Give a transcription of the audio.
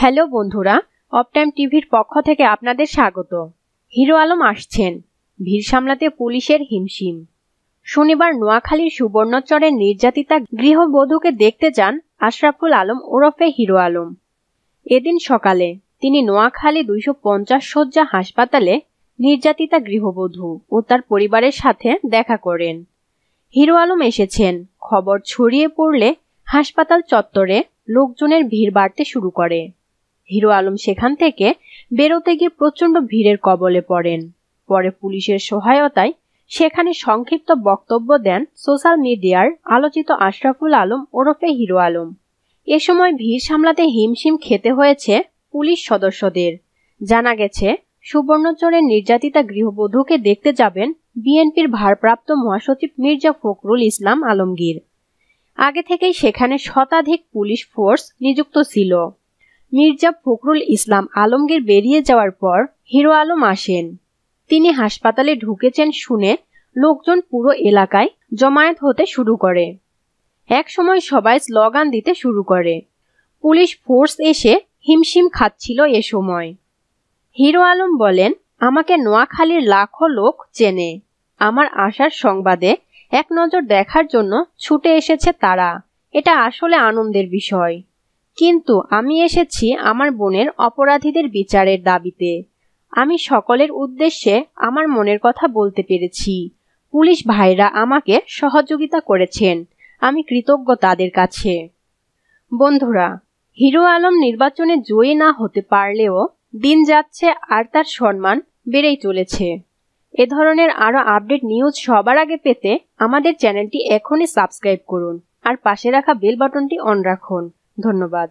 Hello বন্ধুরা of time টিভির পক্ষ থেকে আপনাদের স্বাগত। হিরো আলম আসছেন, ভিড় সামলাতে পুলিশের হিমশিম। শনিবার নোয়াখালীর সুবর্ণচরের নির্যাতিতা গৃহবধূকে দেখতে যান আশরাফুল আলম ওরফে হিরো আলম। এদিন সকালে তিনি নোয়াখালী দুইশো পঞ্চাশ শয্যা হাসপাতালে নির্যাতিতা গৃহবধূ ও তার পরিবারের সাথে দেখা করেন। হিরো আলম এসেছেন, খবর ছড়িয়ে পড়লে হাসপাতাল চত্বরে লোকজনের ভিড় বাড়তে শুরু করে। হিরো আলম সেখান থেকে বেরোতে গিয়ে প্রচণ্ড ভিড়ের কবলে পড়েন। পরে পুলিশের সহায়তায় সেখানে সংক্ষিপ্ত বক্তব্য দেন সোশ্যাল মিডিয়ার আলোচিত আশরাফুল আলম ওরফে হিরো আলম। এ সময় ভিড় সামলাতে হিমশিম খেতে হয়েছে পুলিশ সদস্যদের। জানা গেছে সুবর্ণচরের নির্যাতিতা গৃহবধূকে দেখতে যাবেন বিএনপির ভারপ্রাপ্ত মহাসচিব মির্জা ফখরুল ইসলাম আলমগীর। আগে থেকেই সেখানে শতাধিক পুলিশ ফোর্স নিযুক্ত ছিল। মির্জা ফখরুল ইসলাম আলমগীর বেরিয়ে যাওয়ার পর হিরো আলম আসেন। তিনি হাসপাতালে ঢুকেছেন শুনে লোকজন পুরো এলাকায় জমায়েত হতে শুরু করে। এক সময় সবাই স্লোগান দিতে শুরু করে। পুলিশ ফোর্স এসে হিমশিম খাচ্ছিল এ সময়। হিরো আলম বলেন, আমাকে নোয়াখালীর লাখো লোক চেনে। আমার আসার সংবাদে এক নজর দেখার জন্য ছুটে এসেছে তারা। এটা আসলে আনন্দের বিষয়। কিন্তু আমি এসেছি আমার বোনের অপরাধীদের বিচারের দাবিতে। আমি সকলের উদ্দেশ্যে আমার মনের কথা বলতে পেরেছি। পুলিশ ভাইরা আমাকে সহযোগিতা করেছেন। আমি কৃতজ্ঞ তাদের কাছে। বন্ধুরা, হিরো আলম নির্বাচনে জয়ী না হতে পারলেও দিন যাচ্ছে আর তার সম্মান বেড়েই চলেছে। এ ধরনের আরও আপডেট নিউজ সবার আগে পেতে আমাদের চ্যানেলটি এখনই সাবস্ক্রাইব করুন আর পাশে রাখা বেল বাটনটি অন রাখুন। ধন্যবাদ।